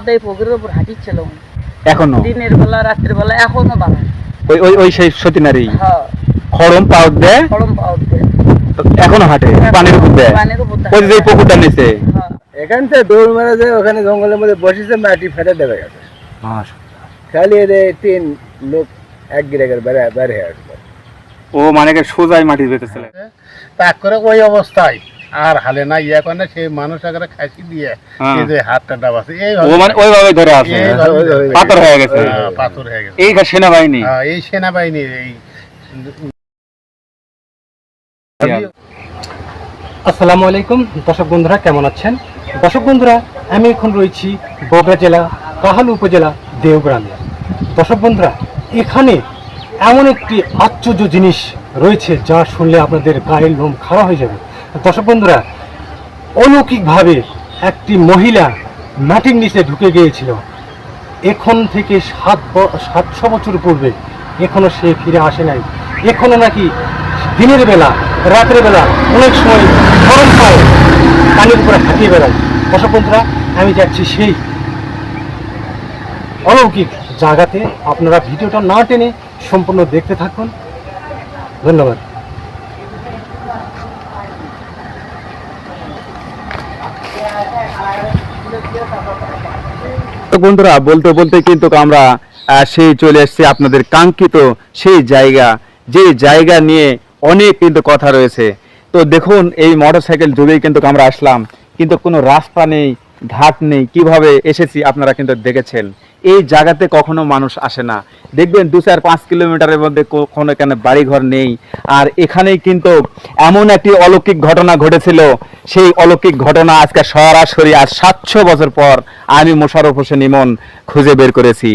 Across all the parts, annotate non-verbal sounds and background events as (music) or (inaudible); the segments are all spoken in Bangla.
দেয় পুকুরের উপর হাঁটিচ্ছিল এখনও? দিনের বেলা রাত্রের বেলা এখনও বাড়ায় ওই ওই ওই সেই সতী নারী? হ্যাঁ। খড়ম পাউট দেয় গরম পাওয়া দেয় এখনও হাঁটে? পানির উপর দেয় পানির উপর ওই যে পুকুরটা নিচে? হ্যাঁ। এখান থেকে দৌড় মেরে যে ওখানে জঙ্গলের মধ্যে বসেছে মাটি ফেটে দেবে গেছে। খালি এদের তিন লোক এক গিরাকের বেড়ে বেড়ে আসবে। ও মানে সোজাই মাটির ভেতর চলে তাক করে ওই অবস্থায় আর হালে না ইয়া করে না সেই মানুষ আগে খাইছি দিয়ে হ্যাঁ। এই যে হাতটা ডাবাছে এই ও মানে ওইভাবে ধরে আছে। পাথর হয়ে গেছে। হ্যাঁ, পাথর হয়ে গেছে। এই সেনাবাহিনী? হ্যাঁ, এই সেনাবাহিনীর এই আসসালামু আলাইকুম। দর্শক বন্ধুরা কেমন আছেন? দর্শক বন্ধুরা আমি এখন রয়েছি বগুড়া জেলা কাহালু উপজেলা দেওগ্রামে দর্শক বন্ধুরা এখানে এমন একটি আশ্চর্য জিনিস রয়েছে যা শুনলে আপনাদের গায়ের লোম খাড়া হয়ে যাবে। দর্শক বন্ধুরা, অলৌকিকভাবে একটি মহিলা মাটির নিচে ঢুকে গিয়েছিল। এখন থেকে সাত সাতশো বছর পূর্বে এখনও সে ফিরে আসে নাই। এখনও নাকি দিনের বেলা, রাতের বেলা অনেক সময় গরম পায় পানির উপরে হাঁটিয়ে বেড়ায়। দর্শক বন্ধুরা, আমি যাচ্ছি সেই অলৌকিক জায়গাতে। আপনারা ভিডিওটা না টেনে সম্পূর্ণ দেখতে থাকুন। ধন্যবাদ। তো বন্ধুরা, বলতে বলতে কিন্তু আমরা সেই চলে এসছি আপনাদের কাঙ্ক্ষিত সেই জায়গা, যে জায়গা নিয়ে অনেক কিন্তু কথা রয়েছে। তো দেখুন, এই মোটরসাইকেল যুগেই কিন্তু আমরা আসলাম, কিন্তু কোনো রাস্তা নেই ঘাট নেই, কীভাবে এসেছি আপনারা কিন্তু দেখেছেন। এই জায়গাতে কখনো মানুষ আসে না। দেখবেন দু চার পাঁচ কিলোমিটারের মধ্যে কখনো এখানে বাড়িঘর নেই। আর এখানেই কিন্তু এমন একটি অলৌকিক ঘটনা ঘটেছিল। সেই অলৌকিক ঘটনা আজকে সরাসরি আর সাতশো বছর পর আমি মোশারফ হোসেন ইমন খুঁজে বের করেছি।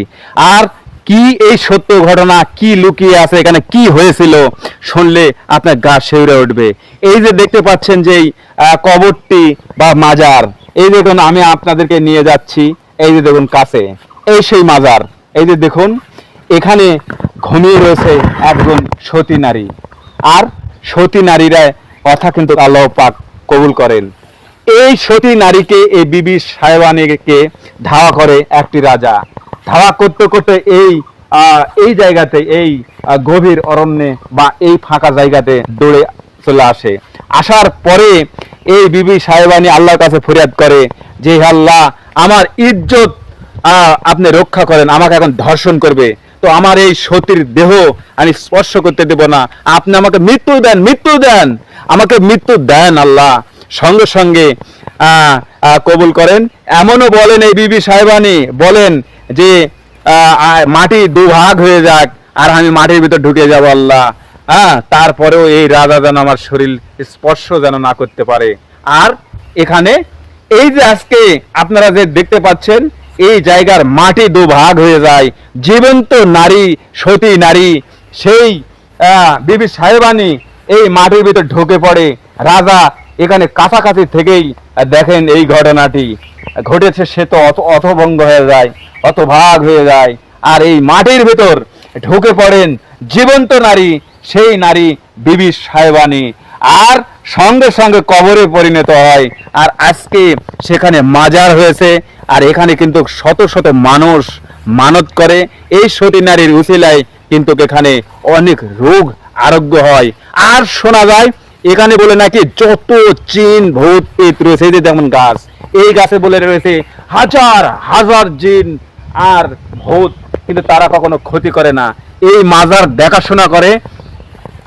আর কি এই সত্য ঘটনা, কি লুকিয়ে আছে এখানে, কি হয়েছিল? শুনলে আপনার গা শিউরে উঠবে। এই যে দেখতে পাচ্ছেন যে কবরটি বা মাজার, এই দেখুন, আমি আপনাদেরকে নিয়ে যাচ্ছি, এই যে দেখুন কাছে, এই সেই মাজার। এই যে দেখুন, এখানে ঘুমিয়ে রয়েছে একজন সতী নারী। আর সতী নারীরা কথা কিন্তু আল্লাহ পাক কবুল করেন। এই সতী নারীকে, এই বিবি সাহেবানীকে ধাওয়া করে একটি রাজা। ধাওয়া করতে করতে এই এই জায়গাতে, এই গভীর অরণ্যে বা এই ফাঁকা জায়গাতে দৌড়ে চলে আসে। আসার পরে এই বিবি সাহেবানী আল্লাহর কাছে ফরিয়াদ করে যে আল্লাহ, আমার ইজ্জত আপনি রক্ষা করেন, আমাকে এখন ধর্ষণ করবে। তো আমার এই সতীর দেহ আমি স্পর্শ করতে দেব না। আপনি আমাকে মৃত্যু দেন মৃত্যু দেন। আমাকে মৃত্যু দেন, আল্লাহ। সঙ্গে সঙ্গে কবুল করেন। এমনও বলেন এই বিবি সাহেবানি, বলেন যে মাটি দুভাগ হয়ে যাক, আর আমি মাটির ভিতর ঢুকে যাব আল্লাহ। হ্যাঁ তারপরেও এই রাজা যেন আমার শরীর স্পর্শ যেন না করতে পারে। আর এখানে এই যে আজকে আপনারা যে দেখতে পাচ্ছেন, এই জায়গার মাটি দুভাগ হয়ে যায়। জীবন্ত নারী, সতী নারী, সেই বিবি সাহেবানি এই মাটির ভিতর ঢুকে পড়ে। রাজা এখানে কাছাকাছি থেকেই দেখেন এই ঘটনাটি। ঘটেছে সে তো অত অথভঙ্গ হয়ে যায় অতভাগ হয়ে যায়, আর এই মাটির ভেতর ঢুকে পড়েন জীবন্ত নারী, সেই নারী বিবি সাহেবানি। আর সঙ্গে সঙ্গে কবরে পরিণত হয়, আর আজকে সেখানে মাজার হয়েছে, আর এখানে কিন্তু শত শত মানুষ মানত করে। এই সতী নারীর উচিলায় কিন্তু এখানে অনেক রোগ আরোগ্য হয়। আর শোনা যায় এখানে বলে নাকি যত জিন ভূত পেত রয়েছে যে যেমন গাছ, এই গাছে বলে রয়েছে হাজার হাজার জিন আর ভূত, কিন্তু তারা কখনো ক্ষতি করে না। এই মাজার দেখাশোনা করে,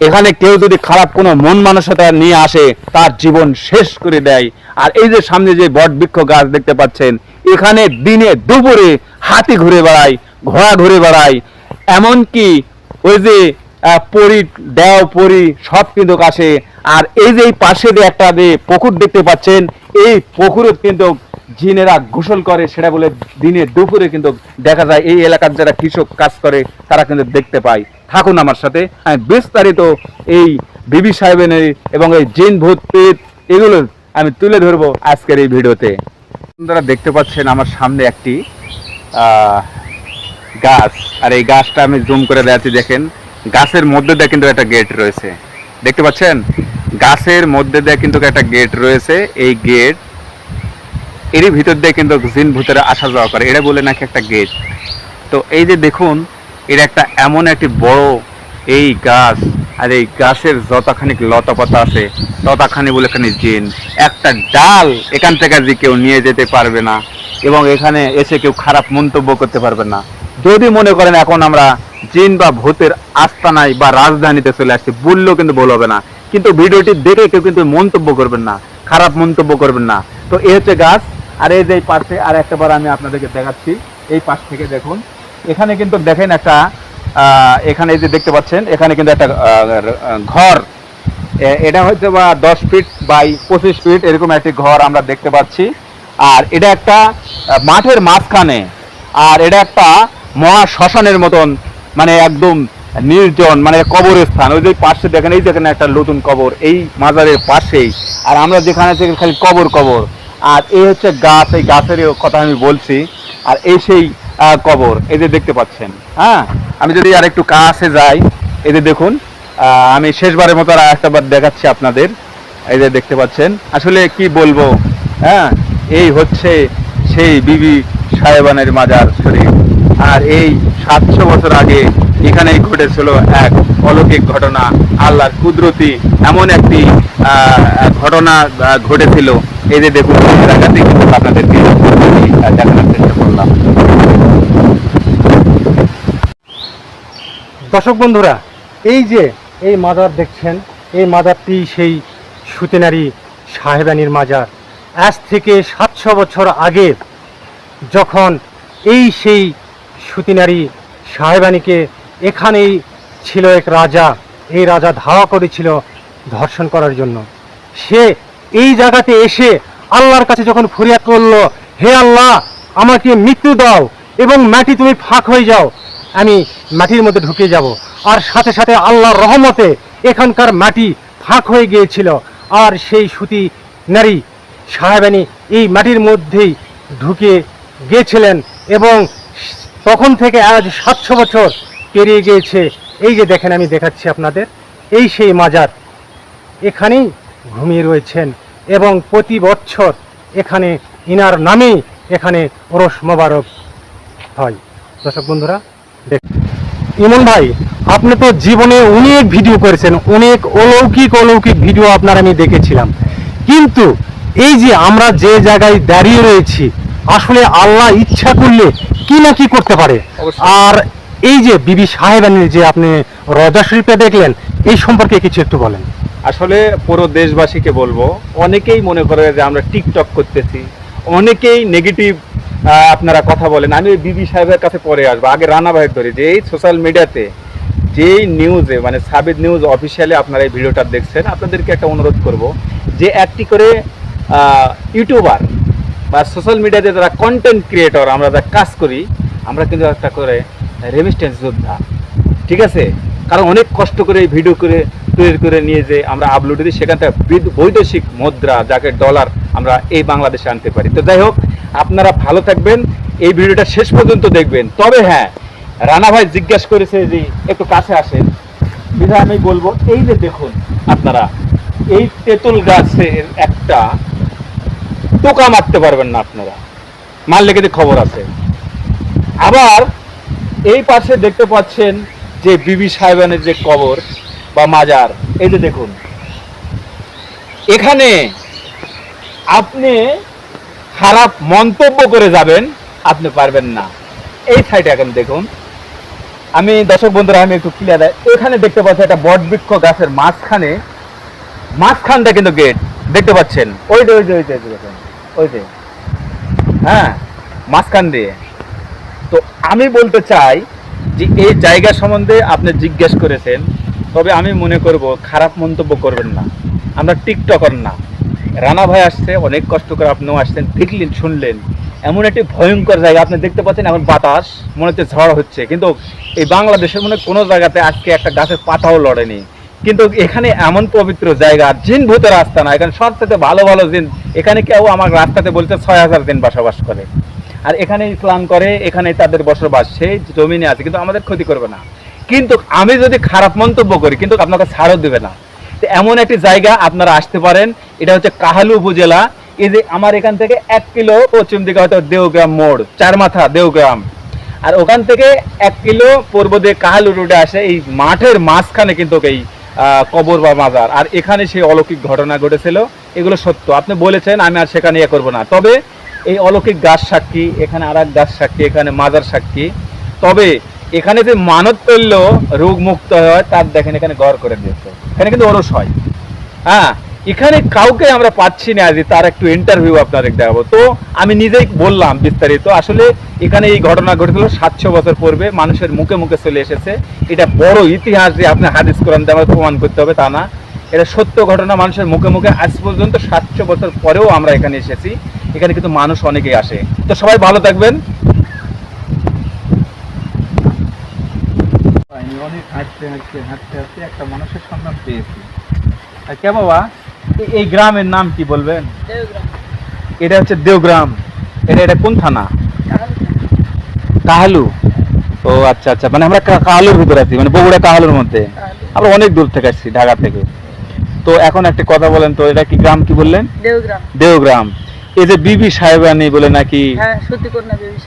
এখানে কেউ যদি খারাপ কোনো মন মানসিকতা নিয়ে আসে, তার জীবন শেষ করে দেয়। আর এই যে সামনে যে বট বৃক্ষ গাছ দেখতে পাচ্ছেন, এখানে দিনে দুপুরে হাতি ঘুরে বেড়ায়, ঘোড়া ঘুরে বেড়ায়। এমনকি ওই যে পরি, দেও পরি, সব কিন্তু আসে আর এই যে পাশে যে একটা যে পুকুর দেখতে পাচ্ছেন, এই পুকুরে কিন্তু জিনেরা গোসল করে, সেটা বলে দিনে দুপুরে কিন্তু দেখা যায় এই এলাকার যারা কৃষক কাজ করে, তারা কিন্তু দেখতে পায়। থাকুন আমার সাথে। আমি বিস্তারিত এই বিবি সাহেবের এবং এই জিন ভূত এগুলো আমি তুলে ধরবো আজকের এই ভিডিওতে। আপনারা দেখতে পাচ্ছেন আমার সামনে একটি গাছ। আর এই গাছটা আমি জুম করে দেখাচ্ছি, দেখেন। গাছের মধ্যে দিয়ে কিন্তু একটা গেট রয়েছে। দেখতে পাচ্ছেন? গাছের মধ্যে দিয়ে কিন্তু একটা গেট রয়েছে। এই গেট এরই ভিতর দিয়ে কিন্তু জিন ভূতেরা আসা যাওয়া করে। এটা বলে নাকি একটা গেট তো এই যে দেখুন এটা একটা এমন একটি বড় এই গাছ, আর এই গাছের যতখানি লতা পাতা আছে, ততখানি বলে এখানে জিন। একটা ডাল এখান থেকে যে কেউ নিয়ে যেতে পারবে না, এবং এখানে এসে কেউ খারাপ মন্তব্য করতে পারবে না। যদি মনে করেন এখন আমরা জিন বা ভূতের আস্তানায় বা রাজধানীতে চলে আসছি, বললেও কিন্তু ভুল হবে না। কিন্তু ভিডিওটি দেখে কেউ কিন্তু মন্তব্য করবেন না, খারাপ মন্তব্য করবেন না। তো এই হচ্ছে গাছ, আর এই যে পাশে আর একটা বার আমি আপনাদেরকে দেখাচ্ছি, এই পাশ থেকে দেখুন। এখানে কিন্তু দেখেন একটা এখানে যে দেখতে পাচ্ছেন, এখানে কিন্তু একটা ঘর। এটা হচ্ছে বা দশ ফিট বাই পঁচিশ ফিট এরকম একটি ঘর আমরা দেখতে পাচ্ছি। আর এটা একটা মাঠের মাঝখানে। আর এটা একটা মহা শ্মশানের মতন মানে একদম নির্জন মানে কবরের স্থান ওই যে পাশে দেখেন, এই দেখেন একটা নতুন কবর, এই মাজারের পাশেই। আর আমরা যেখানে থেকে খালি কবর কবর। আর এই হচ্ছে গাছ, এই গাছের কথা আমি বলছি। আর এই সেই কবর, এই যে দেখতে পাচ্ছেন হ্যাঁ? আমি যদি আর একটু কাছে যাই, এই যে দেখুন আমি শেষবারের মতো আর একটা বার দেখাচ্ছি আপনাদের। এই যে দেখতে পাচ্ছেন, আসলে কি বলব হ্যাঁ? এই হচ্ছে সেই বিবি সাহেবানের মাজার শরীফ। আর এই সাতশো বছর আগে এখানেই ঘটেছিল এক অলৌকিক ঘটনা, আল্লাহর কুদরতি এমন একটি ঘটনা ঘটেছিল। এই যে দেখুন জায়গাতে কিন্তু আপনাদেরকে দেখানোর চেষ্টা করলাম। দর্শক বন্ধুরা, এই যে এই মাজার দেখছেন, এই মাজারটি সেই সুতেনারি সাহেবানির মাজার। আজ থেকে সাতশো বছর আগে যখন এই সেই সুতিনারী সাহেবানিকে এখানেই ছিল এক রাজা। এই রাজা ধাওয়া করেছিল ধর্ষণ করার জন্য। সে এই জায়গাতে এসে আল্লাহর কাছে যখন ফরিয়াদ করল, হে আল্লাহ, আমাকে মৃত্যু দাও এবং মাটি তুমি ফাঁক হয়ে যাও, আমি মাটির মধ্যে ঢুকে যাব। আর সাথে সাথে আল্লাহর রহমতে এখানকার মাটি ফাঁক হয়ে গিয়েছিল। আর সেই সুতি নারী সাহেবানি এই মাটির মধ্যেই ঢুকে গিয়েছিলেন এবং তখন থেকে আজ সাতশো বছর পেরিয়ে গিয়েছে। এই যে দেখেন, আমি দেখাচ্ছি আপনাদের। এই সেই মাজার এখানেই ঘুমিয়ে রয়েছেন এবং প্রতি বছর এখানে ইনার নামেই এখানে ওরস মোবারক হয়। দর্শক বন্ধুরা, দেখ ইমন ভাই, আপনি তো জীবনে অনেক ভিডিও করেছেন, অনেক অলৌকিক অলৌকিক ভিডিও আপনার আমি দেখেছিলাম। কিন্তু এই যে আমরা যে জায়গায় দাঁড়িয়ে রয়েছি আসলে আল্লাহ ইচ্ছা করলে কি না কি করতে পারে। আর এই যে বিবি সাহেবানির যে আপনি রজা শরীফে দেখলেন এই সম্পর্কে কিছু একটু বলেন। আসলে পুরো দেশবাসীকে বলব অনেকেই মনে করে যে আমরা টিকটক করতেছি অনেকেই নেগেটিভ আপনারা কথা বলেন। আমি ওই বিবি সাহেবের কাছে পরে আসব আগে রানা ভাইয়ের ধরে যে এই সোশ্যাল মিডিয়াতে যেই নিউজে মানে সাবিদ নিউজ অফিসিয়ালি আপনারা এই ভিডিওটা দেখছেন আপনাদেরকে একটা অনুরোধ করব যে একটি করে ইউটিউবার বা সোশ্যাল মিডিয়াতে যারা কন্টেন্ট ক্রিয়েটর আমরা যারা কাজ করি, আমরা কিন্তু একটা করে রেমিস্টেন্স যোদ্ধা। ঠিক আছে? কারণ অনেক কষ্ট করে এই ভিডিও করে, তৈরি করে নিয়ে যে আমরা আপলোড দিই, সেখান থেকে বৈদেশিক মুদ্রা যাকে ডলার আমরা এই বাংলাদেশে আনতে পারি। তো যাই হোক, আপনারা ভালো থাকবেন, এই ভিডিওটা শেষ পর্যন্ত দেখবেন। তবে হ্যাঁ রানা ভাই জিজ্ঞেস করেছে যে একটু কাছে আসেন। বিধায় আমি বলব, এই যে দেখুন আপনারা, এই তেঁতুল গাছের একটা টোকা মারতে পারবেন না আপনারা। মারলে কিন্তু খবর আছে। আবার এই পাশে দেখতে পাচ্ছেন যে বিবি সাহেবানের যে কবর বা মাজার, এই যে দেখুন। এখানে আপনি খারাপ মন্তব্য করে যাবেন, আপনি পারবেন না। এই সাইডে এখন দেখুন। আমি দর্শক বন্ধুরা, আমি একটু ক্লিয়ার দেয়। এখানে দেখতে পাচ্ছি একটা বটবৃক্ষ গাছের মাঝখানে, মাঝখানটা কিন্তু গেট দেখতে পাচ্ছেন? ওই যে ওই যে ওই যে দেখুন। ওই যে। হ্যাঁ মাঝখান দিয়ে। তো আমি বলতে চাই যে এই জায়গা সম্বন্ধে আপনি জিজ্ঞেস করেছেন, তবে আমি মনে করব খারাপ মন্তব্য করবেন না। আমরা টিকটকার না। রানা ভাই আসছে, অনেক কষ্ট করে আপনিও আসছেন, দেখলেন, শুনলেন। এমন একটি ভয়ঙ্কর জায়গা, আপনি দেখতে পাচ্ছেন এখন বাতাস মনে হচ্ছে ঝড় হচ্ছে। কিন্তু এই বাংলাদেশের মনে কোনো জায়গাতে আজকে একটা গাছের পাতাও লড়েনি। কিন্তু এখানে এমন পবিত্র জায়গা জিন ভূতের রাস্তা না। এখানে সব থেকে ভালো ভালো জিন। এখানে কেউ আমার রাস্তাতে বলতে ছয় হাজার দিন বসবাস করে। আর এখানে ইসলাম করে, এখানে তাদের বসবাস, সেই জমিনে আছে, কিন্তু আমাদের ক্ষতি করবে না। কিন্তু আমি যদি খারাপ মন্তব্য করি, কিন্তু আপনাকে ছাড়ও দেবে না। তো এমন একটি জায়গা আপনারা আসতে পারেন, এটা হচ্ছে কাহালু উপজেলা। এই যে আমার এখান থেকে এক কিলো পশ্চিম দিকে হয়তো দেওগ্রাম মোড়, চার মাথা দেওগ্রাম। আর ওখান থেকে এক কিলো পূর্ব দিয়ে কাহালু রোডে আসে, এই মাঠের মাঝখানে কিন্তু এই কবর বা মাজার। আর এখানে সেই অলৌকিক ঘটনা ঘটেছিল, এগুলো সত্য। আপনি বলেছেন, আমি আর সেখানে ইয়ে করব না। তবে এই অলৌকিক গাছ সাক্ষী, এখানে আর এক গাছ সাক্ষী, এখানে মাজার সাক্ষী। তবে এখানে যে মানত করলেও রোগ মুক্ত হয়, তার দেখেন এখানে ঘর করে দিয়েছে। এখানে কিন্তু ওরস হয়। হ্যাঁ এখানে কাউকে আমরা পাচ্ছি না, যে তার একটু ইন্টারভিউ আপনাদের দেখাবো। তো আমি নিজেই বললাম বিস্তারিত, আসলে এখানে এই ঘটনা ঘটেছিল সাতশো বছর পূর্বে, মানুষের মুখে মুখে চলে এসেছে। এটা বড় ইতিহাস যে আপনি হাদিস কোরআন দিয়ে প্রমাণ করতে হবে, তা না। এটা সত্য ঘটনা, মানুষের মুখে মুখে আজ পর্যন্ত সাতশো বছর পরেও আমরা এখানে এসেছি। এখানে কিন্তু মানুষ অনেকেই আসে। তো সবাই ভালো থাকবেন। হাঁটতে হাঁটতে হাঁটতে হাঁটতে একটা মানুষের সন্ধান পেয়েছি। কে বাবা? এই গ্রামের নাম কি বলবেন? এটা হচ্ছে দেওগ্রাম। এটা এটা কোন থানা? কাহালু। ও আচ্ছা আচ্ছা। মানে আমরা কাহালুর ভিতরে আছি মানে বগুড়া কাহালুর মধ্যে। আমরা অনেক দূর থেকে আসছি ঢাকা থেকে। তো এখন একটা কথা বলেন তো এটা কি গ্রাম কি বললেন? দেওগ্রাম। এই যে বিবি সাহেবানি বলে নাকি? হ্যাঁ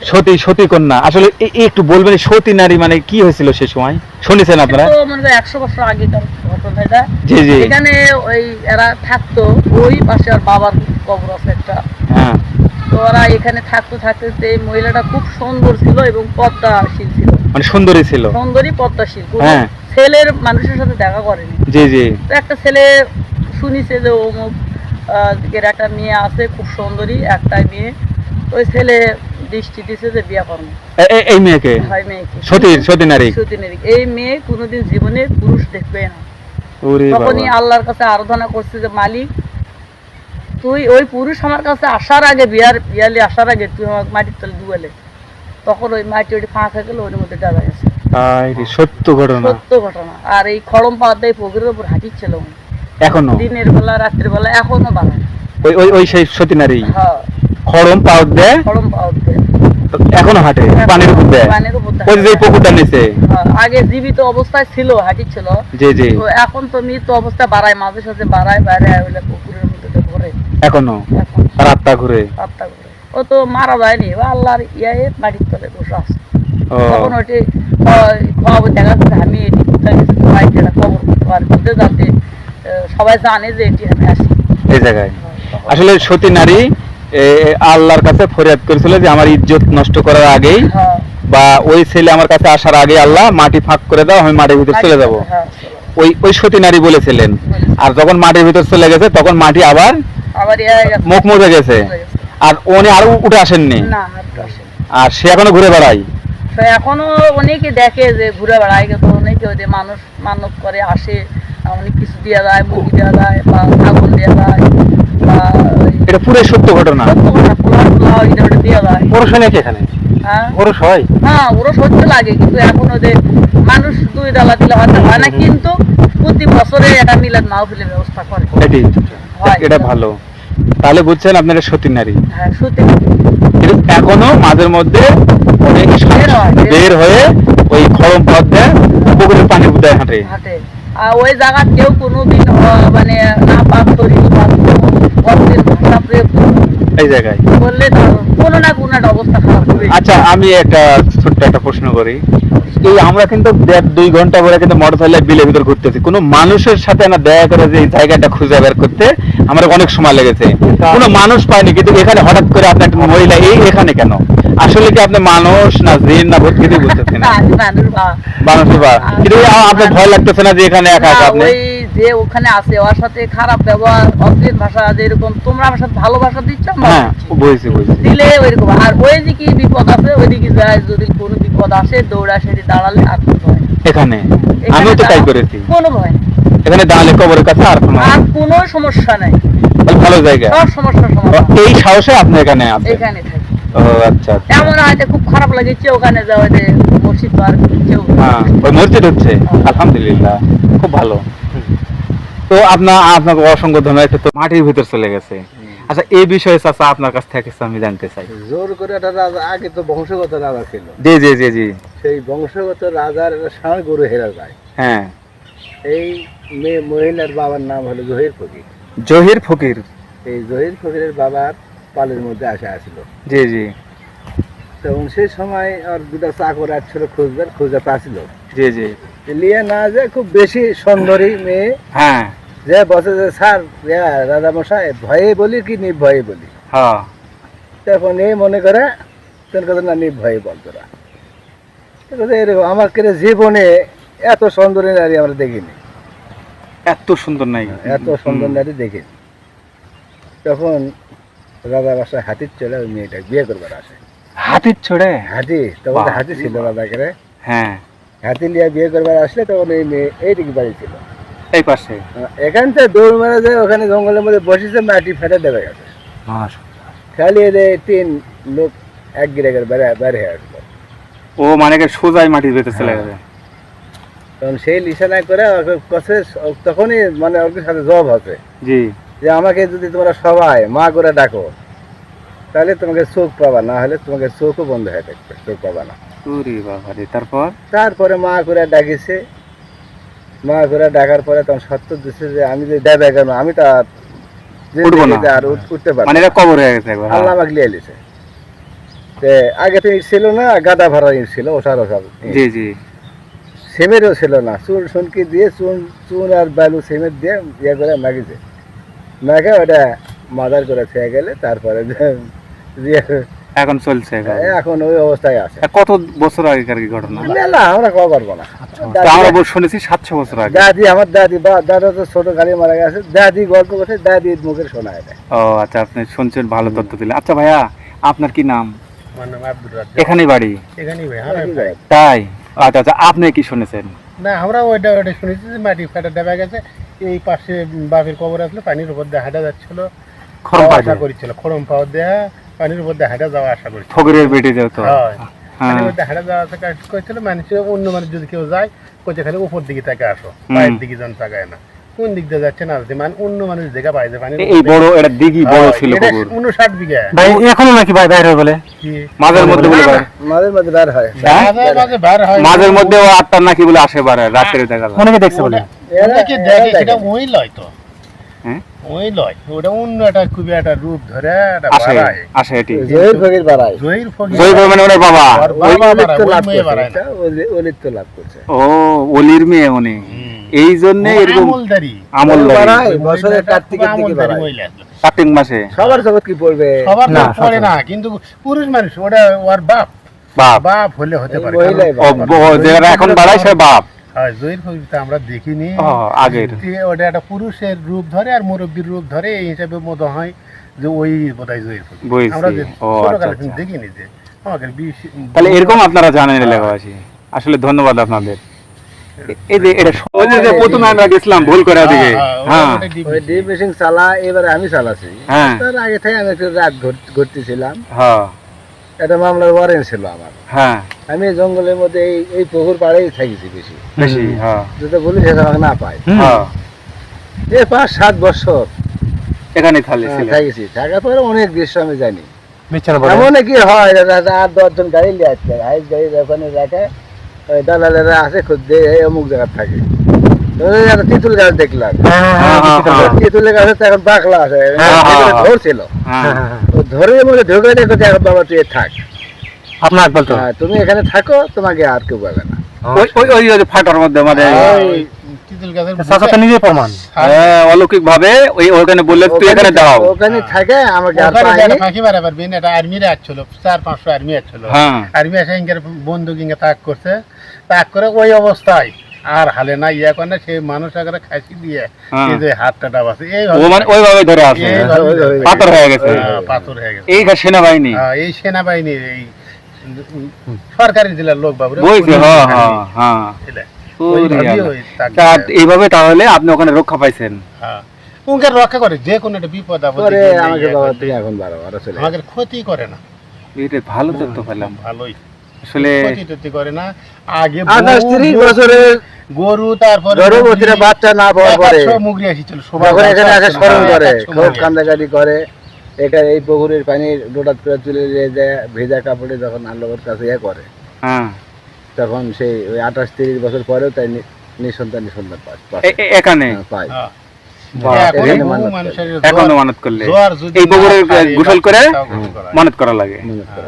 সতী সতী কন্যা আসলে একটু বলবেন সতী নারী মানে কি হয়েছিল সে সময়? শুনেছেন আপনারা? মনে একশো বছর ঘটনা এটা এখানে ওই এরা থাকতো ওই পাশে আর বাবার কবর আছে একটা। হ্যাঁ। তো ওরা এখানে থাকতে থাকতে এই মহিলাটা খুব সুন্দর ছিল এবং পদ্মাশীল ছিল। মানে সুন্দরী ছিল। সুন্দরী পদ্মাশীল। হ্যাঁ। ছেলের মানুষের সাথে দেখা করেনি। জি জি। তো একটা ছেলে শুনিছে যে অমুক দিকের একটা মেয়ে আছে খুব সুন্দরী একটাই মেয়ে। ওই ছেলে দৃষ্টি দিছে যে বিয়া করব। এই মেয়েকে? হয় মেয়েকে। সতী সতী নারী। সতী নারী। এই মেয়ে কোনোদিন জীবনে পুরুষ দেখবে না। তখনই আল্লাহর কাছে আরাধনা করছে যে মালিক তুই ওই পুরুষ আমার কাছে আসার আগে বিয়ার বিয়ালে আসার আগে তুই আমার মাটির তলে ডুবালে। তখন ওই মাটি ওটি ফাঁকা হয়ে গেল ওর মধ্যে ডালা গেছে। সত্য ঘটনা। সত্য ঘটনা। আর এই খড়ম পাওয়া দেয় পুকুরের উপর হাঁটিচ্ছিল। এখনও? দিনের বেলা রাত্রের বেলা এখনও বানায়। ওই ওই সেই সতী নারী? হ্যাঁ। খড়ম পাউড দেয়? খড়ম পাওয়া দেয়। এখনও হাঁটে? পানির উপর দেয়? পানির উপর দেয়। ওই যে পুকুরটা নিচে? হ্যাঁ, আগে জীবিত অবস্থায় ছিল হাঁটিচ্ছিল জি জি। এখন তো মৃত অবস্থা বাড়ায় মাঝে সাঝে বাড়ায় বাইরে ওইটা পুকুরের মধ্যে তো এখনও? রাতটা ঘুরে? আত্মা করে ও তো মারা যায়নি আল্লাহর ইয়ে মাটির তলে বসে আছে। তখন ওটি খবর দেখা যাচ্ছে আমি এটি কোথায় খবর আর বুঝতে যাতে সবাই জানে যে এটি আমি আসি। এই জায়গায়। আসলে সতী নারী আল্লাহর কাছে ফরিয়াদ করেছিল যে আমার ইজ্জত নষ্ট করার আগেই হ্যাঁ, বা ওই ছেলে আমার কাছে আসার আগে আল্লাহ মাটি ফাঁক করে দাও আমি মাটির ভিতর চলে যাব। হ্যাঁ, ওই ওই সতী নারী বলেছিলেন। আর যখন মাটির ভিতর চলে গেছে তখন মাটি আবার হয়ে মুখ মুখে গেছে। আর উনি আরও উঠে আসেননি। আর সে এখনও ঘুরে বেড়ায়। এখনও অনেকে দেখে যে ঘুরে বেড়ায় কিন্তু অনেকে যে মানুষ মানত করে আসে অনেক কিছু দেওয়া যায় মুরগি দেওয়া যায় বা ছাগল দেওয়া যায়। এটা পুরো সত্য ঘটনা। ওরস নাকি এখানে? হ্যাঁ। ওরস হয়? হ্যাঁ ওরা সহ্য লাগে কিন্তু এখন ওদের মানুষ দুই ডালা দিলে হয়তো হয় না কিন্তু প্রতি বছরে একটা মিলাদ মাহফিলের ব্যবস্থা করে। এটি এটা ভালো। তাহলে বুঝছেন আপনারা সতী নারী। হ্যাঁ কিন্তু এখনও মাঝের মধ্যে অনেক বের হয়, ওই খরম পথ দেয় পুকুরের পানির উপর দিয়ে হাঁটে। আর ওই জায়গা কেউ কোনোদিন মানে না তৈরি বা কোনো অর্থের ভাষা প্রয়োগ এই জায়গায়? করলে কোনো না কোনো একটা অবস্থা খারাপ আচ্ছা আমি একটা ছোট্ট একটা প্রশ্ন করি। এই আমরা কিন্তু দেড় দুই ঘণ্টা পরে কিন্তু বিলের ভিতর ঘুরতেছি। কোনো মানুষের সাথে না দয়া করে যে এই জায়গাটা খুঁজে বের করতে আমার অনেক সময় লেগেছে। কোনো মানুষ পাইনি কিন্তু এখানে হঠাৎ করে আপনার একটা মহিলা এই এখানে কেন? আসলে কি আপনি মানুষ না জিন না ভূত কিছু বুঝতেছি না? মানুষ বা। কিন্তু আপনার ভয় লাগতেছে না যে এখানে একা একা আপনি? যে ওখানে আছে ওর সাথে খারাপ ব্যবহার অশ্লীল ভাষা যেরকম তোমরা আমার সাথে ভালো ভাষা দিচ্ছ হ্যাঁ বুঝছি বুঝছি। দিলে ওইরকম। আর ওই যে কি বিপদ আছে ওইদিকে যায় যদি কোনো বিপদ আসে দৌড়া সেটি দাঁড়ালে আর কোনো ভয়। এখানে? আমিও তো তাই করেছি। কোনো ভয় এখানে দাঁড়ালে কবরের কাছে আর কোনো আর কোনো সমস্যা নাই। তাহলে ভালো জায়গা। সব সমস্যার সমাধান। এই সাহসে আপনি এখানে আছেন? এখানে থাকি। ও আচ্ছা আচ্ছা। এমন হয়তো খুব খারাপ লাগেছে ওখানে যাওয়া যে মসজিদ পার কেউ হ্যাঁ ওই মসজিদ হচ্ছে? আলহামদুলিল্লাহ খুব ভালো। তো আপনার আপনাকে অসংখ্য ধন্যবাদ তো মাটির ভিতর চলে গেছে। আচ্ছা এই বিষয়ে চাচা আপনার কাছ থেকে আমি জানতে চাই। জোর করে একটা রাজা আগে তো বংশগত রাজা ছিল। জি জি জি জি। সেই বংশগত রাজার ষাঁড় গরু হেরা যায়। হ্যাঁ। এই মেয়ে মহিলার বাবার নাম হলো জহির ফকির। জহির ফকির? এই জহির ফকিরের বাবার পালের মধ্যে আসে আসছিল জি জি। তখন সেই সময় আর দুটা চাকর আসছিল খুঁজবার খুঁজে পাচ্ছিল। জি জি। লিয়ে না যে খুব বেশি সুন্দরী মেয়ে। হ্যাঁ। যে বসে যে স্যার রাজা মশাই ভয়ে বলি কি নির্ভয়ে বলি? হ্যাঁ। তখন এই মনে করে তোর কথা না নির্ভয়ে বল তোরা। এরকম আমার কেটে জীবনে এত সুন্দরী নারী আমরা দেখিনি। এত সুন্দর নাই এত সুন্দর নারী দেখিনি। তখন রাজা বাসায় হাতির চলে ওই মেয়েটা বিয়ে করবার আসে। হাতির ছড়ে হাতি তখন হাতি ছিল রাজা করে হ্যাঁ। হাতি লিয়া বিয়ে করবার আসলে তখন এই মেয়ে এইদিকে বাড়ি ছিল। এই পাশে। এখান থেকে দৌড় মারা যায় ওখানে জঙ্গলের মধ্যে বসেছে মাটি ফেটে দেবে গেছে। খালি এদের তিন লোক এক গিরে বেড়ে বের হয়ে আসলো ও মানে সোজাই মাটির ভেতর চলে গেছে? তখন সেই লিসানা করে কাছে তখনই মানে ওর সাথে জব হবে জি। যে আমাকে যদি তোমরা সবাই মা করে ডাকো তাহলে তোমাকে চোখ পাবা না হলে তোমাকে চোখও বন্ধ হয়ে থাকবে চোখ পাবা না। তারপর? তারপরে মা করে ডাকিছে মা করে ডাকার পরে তখন সত্য দিচ্ছে যে আমি যদি দেবে কেন আমি তো আর। আর উঠতে মানে এটা কবর হয়ে গেছে একবার হ্যাঁ। আল্লাহ আমাকে লিয়ে লিছে তে আগে তো ইট ছিল না গাদা ভরা ইট ছিল ওষার ওষার জি জি। সিমেন্টও ছিল না চুন সুনকি দিয়ে চুন চুন আর বালু সিমেন্ট দিয়ে ইয়ে করে মাগিছে মাকে ওটা মাদার করে খেয়ে গেলে তারপরে (laughs) যে- যে- এখন চলছে এখন। এখন ওই অবস্থায় আছে। কত বছর আগেকার কি ঘটনা? মেলা আমরা কব পারব না। আমরা বল- শুনেছি সাতশো বছর আগে। দাদি আমার দাদি বা দাদা তো ছোট গাড়ি মারা গেছে। দাদি গল্প করছে দাদির মুখের শোনা এটা। ও আচ্ছা আপনি শুনছেন ভালো তথ্য দিলেন। আচ্ছা ভাইয়া আপনার কি নাম? আমার নাম আব্দুর রাজ্জাক। এখানেই বাড়ি? এখানেই ভাই হ্যাঁ তাই? আচ্ছা আচ্ছা আপনি কি শুনেছেন? না আমরা ওইটা ওইটা শুনেছি যে মাটি ফাটা দেবা গেছে। এই পাশে বাপের কবর আসলে পানির উপর দিয়ে হাঁটা যাচ্ছিল। খরম পাড়ে। করেছিল খরম পাওয়ার দেয়া। পানির উপর দিয়ে হাঁটা যাওয়া আশা করেছিল ফকরের বেটে যেত হ্যাঁ। পানির মধ্যে হাঁটা যাওয়া আশা করেছিল মানুষ অন্য মানুষ যদি কেউ যায় কোথায় খালি উপর দিকে তাকে আসো পায়ের দিকে যান তাকায় না। কোন দিক দিয়ে যাচ্ছে না যাচ্ছে মানে অন্য মানুষ দেখা পায় যে পানির এই বড় এটা দিঘি বড় ছিল পুকুর। উনষাট বিঘা। ভাই এখনও নাকি ভাই বাইরে বলে? মাঝের মধ্যে বলে হয়। হ্যাঁ? হয়। মাঝের মধ্যে ও আটটা নাকি বলে আসে বারে রাত্রে দেখা যায় অনেকে দেখছে বলে। দেখে সেটা ওই লয় তো। হ্যাঁ? ওই লয় ওটা অন্য একটা খুবই একটা রূপ ধরে একটা বাড়ায়। আসে এটি। জয়ের ফকির বাড়ায়। জয়ীর ফকির মানে ওনার বাবা। ওই বাবা ওই লাভ করছে বাড়ায় না। এটা, ওলি- অলিত্য লাভ করছে। ও অলির মেয়ে উনি। এই জন্য এরকম আমলদারি আমল বাড়ায় ওই বছরের কার্তিকের দিকে বাড়ায়। কার্তিক মাসে। সবার জগৎ কি পড়বে? সবার না, পড়ে না কিন্তু পুরুষ মানুষ ওটা ওর বাপ। বাপ। বাপ হলে হতে পারে। ও যারা এখন বাড়ায় সে বাপ। হ্যাঁ আমরা দেখিনি। আগের। ওটা একটা পুরুষের রূপ ধরে আর মুরব্বীর রূপ ধরে এই হিসাবে মতো হয় যে ওই বোধহয় জয়ীর ফকির আমরা ছোটকালে আচ্ছা, কিন্তু আচ্ছা। দেখিনি যে। তাহলে এরকম আপনারা জানেন এলাকাবাসী। আসলে ধন্যবাদ আপনাদের। এই যে এটা স- যে যে প্রথমে আমরা গেছিলাম ভুল করে হ্যাঁ, হ্যাঁ, হ্যাঁ। ওটা ডিপ মেশিন চালা এবারে আমি চালাছি। হ্যাঁ। তার আগে থেকে আমি একটু রাত ঘুরতেছিলাম। হ্যাঁ। একটা মামলার ওয়ারেন্ট ছিল আমার। হ্যাঁ। আমি জঙ্গলের মধ্যে এই এই পুকুর পাড়েই থাকিছি বেশি। বেশি হ্যাঁ। যাতে পুলিশ আমাকে না পায়। হ্যাঁ। এই পাঁচ সাত বছর এখানে হ্যাঁ, থাকিছি। থাকার পরে অনেক দৃশ্য আমি জানি। এমন কি হয় দাদা আট দশজন গাড়ি নিয়ে আসছে? হাইস গাড়ি ওখানে রাখে ওই দালালেরা আছে খুদ অমুক জায়গায় থাকে। তিতুল গাছ দেখলাম। হ্যাঁ হ্যাঁ হ্যাঁ, বিছানা হ্যাঁ। বলে। তিতুলের গাছে তো এখন বাকলা আছে হ্যাঁ, হ্যাঁ। ধরছিল হ্যাঁ হ্যাঁ, হ্যাঁ, হ্যাঁ। ও ধরে মধ্যে ঢুকে দেখো এখন বাবা তুই থাক। আপনার বলতো হ্যাঁ, তুমি এখানে থাকো তোমাকে আর কেউ পাবে না। ওই ওই ওই ফাটার মধ্যে আমাদের ওই তিতুল গাছের চাচা তো নিজে প্রমাণ। হ্যাঁ, অলৌকিক ভাবে ওই ওখানে বললে তুই এখানে দাও ওখানে থাকে আমাকে এটা আর্মিরা আসছিল চার পাঁচশো আর্মি আসছিল হ্যাঁ। আর্মি এসে ইঙ্গের বন্দুক ইঙ্গে তাক করছে তাক করে ওই অবস্থায় আর হালে না ইয়া করে না সেই মানুষ আগে খাসি দিয়ে হ্যাঁ। এই যে হাতটা এই ও মানে ওইভাবে ধরে আছে। পাথর হয়ে গেছে। হ্যাঁ, পাথর হয়ে গেছে। এই সেনাবাহিনী? হ্যাঁ, এই সেনাবাহিনীর এই সরকারি জেলার লোক বাবু হ্যাঁ হ্যাঁ হ্যাঁ। তা এইভাবে তাহলে আপনি ওখানে রক্ষা পাইছেন? উনকে রক্ষা করে যে কোনো একটা বিপদ আপদ আমাকে বাবা এখন বারো বারো চলে আমাদের ক্ষতি করে না। এটা ভালো তথ্য পেলাম ভালোই। আসলে করে না। আগে গরু- তারপরে বাচ্চা না পাওয়ার পরে মুগরি এসেছিল সবাই এখানে আসে স্মরণ করে খুব কান্দাকাটি করে এখানে এই পুকুরের পানি ডোটাত করে তুলে নিয়ে যায় ভেজা কাপড়ে যখন আল্লাহর কাছে ইয়ে করে হ্যাঁ। তখন সেই ওই আঠাশ তিরিশ বছর পরেও তাই নি- নিঃসন্তান নিঃসন্তান পায় এখানে পায়। এখন মানত করলে। এই গোসল করে করা মানত করা লাগে।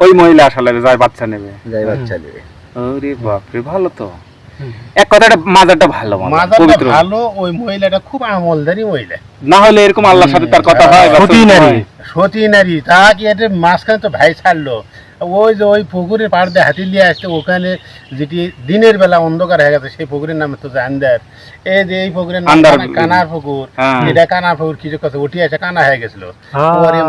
ওই মহিলা আসলে যায় বাচ্চা নেবে। বাচ্চা বাপরে ভালো তো। এক কথাটা মাজারটা ভালো মাজার, পবিত্র। ভালো ওই মহিলাটা খুব আমলদারি মহিলা। না হলে এরকম আল্লাহর সাথে তার কথা হয়। সতী নারী। হয়। সতী নারী তা কি এটা মাঝখানে তো ভাই ছাড়লো। ওই যে ওই পুকুরের পাড় দিয়ে হাতি নিয়ে আসছে ওখানে যেটি দিনের বেলা অন্ধকার হয়ে গেছে সেই পুকুরের নাম তো আন্দার এই যে এই পুকুরের নাম কানা- কানার পুকুর হ্যাঁ। এটা কানার পুকুর কিছু কথা উঠে আছে কানা হয়ে গেছিল। ওরে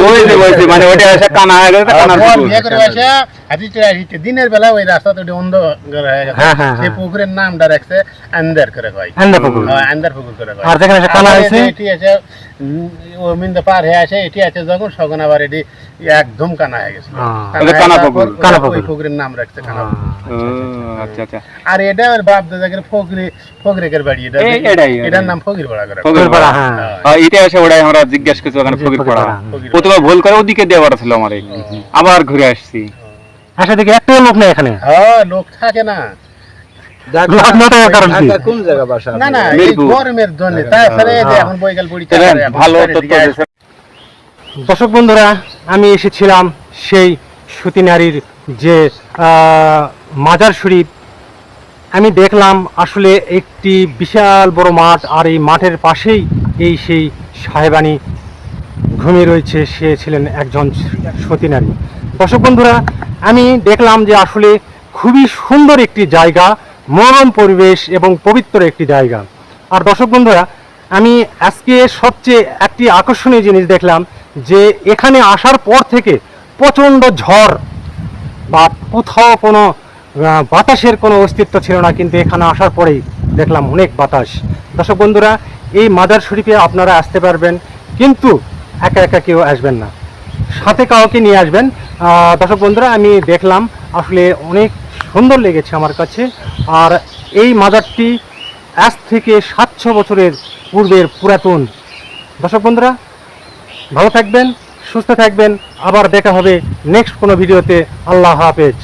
বলছি বলছি মানে ওটা এসে কানা হয়ে গেছে কানার পুকুর। বিয়ে করে আসে হাতি চলে আসছে দিনের বেলা ওই রাস্তাতে ওটা অন্ধকার হয়ে গেছে। হ্যাঁ, হ্যাঁ, সেই। পুকুরের নামটা রাখছে আন্দার করে কয়। আন্দা পুকুর। আন্দার পুকুর করে কয়। আর যেখানে কানা হয়েছে? এটি আছে উম, পার হয়ে আসে এটি আছে যখন সখন আবার এটি একদম কানা হয়ে গেছে হ্যাঁ। ওই পুকুর। নাম রাখছে কানা আচ্ছা। আচ্ছা আর এটা ওর বাপ দাদাকে ফকরি ফকরেকের বাড়ি এটা এটার নাম ফকির পাড়া করে। ফকির পাড়া। হ্যাঁ। হ্যাঁ, এটা এসে ওটাই আমরা জিজ্ঞেস করছি ওখানে ফকির পাড়া। ভুল করে ওদিকে দিয়ে পাঠা ছিল আমার আবার ঘুরে আসছি। আসলে দেখি একটাও লোক নেই এখানে? হ্যাঁ লোক থাকে না। দর্শক বন্ধুরা আমি এসেছিলাম সেই সতী নারীর যে মাজার শরীফ। আমি দেখলাম আসলে একটি বিশাল বড় মাঠ আর এই মাঠের পাশেই এই সেই সাহেবানী ঘুমিয়ে রয়েছে সে ছিলেন একজন সতী নারী দর্শক বন্ধুরা আমি দেখলাম যে আসলে খুবই সুন্দর একটি জায়গা মনোরম পরিবেশ এবং পবিত্র একটি জায়গা। আর দর্শক বন্ধুরা, আমি আজকে সবচেয়ে একটি আকর্ষণীয় জিনিস দেখলাম যে এখানে আসার পর থেকে প্রচণ্ড ঝড় বা কোথাও কোনো বাতাসের কোনো অস্তিত্ব ছিল না, কিন্তু এখানে আসার পরেই দেখলাম অনেক বাতাস। দর্শক বন্ধুরা, এই মাদার শরীফে আপনারা আসতে পারবেন, কিন্তু একা একা কেউ আসবেন না। সাথে কাউকে নিয়ে আসবেন। দর্শক বন্ধুরা, আমি দেখলাম আসলে অনেক সুন্দর লেগেছে আমার কাছে। আর এই মাজারটি আজ থেকে সাতশো বছরের পূর্বের পুরাতন। দর্শক বন্ধুরা, ভালো থাকবেন, সুস্থ থাকবেন। আবার দেখা হবে নেক্সট কোনো ভিডিওতে। আল্লাহ হাফেজ।